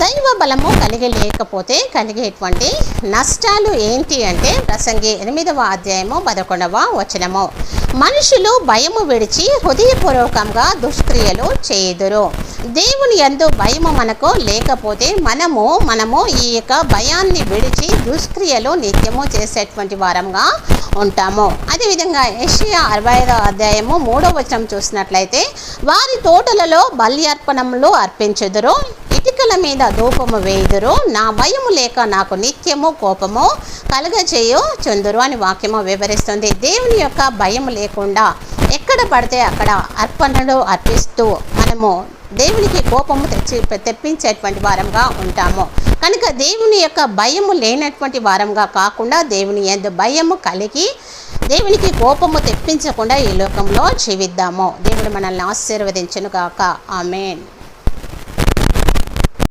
దైవ బలము కలిగి లేకపోతే కలిగేటువంటి నష్టాలు ఏంటి అంటే ప్రసంగి ఎనిమిదవ అధ్యాయము పదకొండవ వచనము. మనుషులు భయము విడిచి హృదయపూర్వకంగా దుష్క్రియలు చేయుదురు. దేవుని ఎందు భయము మనకు లేకపోతే మనము మనము ఈ యొక్క భయాన్ని విడిచి దుష్క్రియలు నిత్యము చేసేటువంటి వారంగా ఉంటాము. అదేవిధంగా ఏషియా అరవై ఐదో అధ్యాయము మూడో వచనం చూసినట్లయితే వారి తోటలలో బల్యార్పణములు అర్పించుదురు. ఇటుకల మీద ధూపము వేయుదురు. నా భయము లేక నాకు నిత్యము కోపము కలుగచేయు చందురు అని వాక్యము వివరిస్తుంది. దేవుని యొక్క భయం లేకుండా ఎక్కడ పడితే అక్కడ అర్పణలు అర్పిస్తూ మనము దేవునికి కోపము తెచ్చి తెప్పించేటువంటి వారంగా ఉంటాము. కనుక దేవుని యొక్క భయము లేనటువంటి వారంగా కాకుండా దేవుని ఎందు భయము కలిగి దేవునికి కోపము తెప్పించకుండా ఈ లోకంలో జీవిద్దాము. దేవుడు మనల్ని ఆశీర్వదించును కాక ఆమెన్.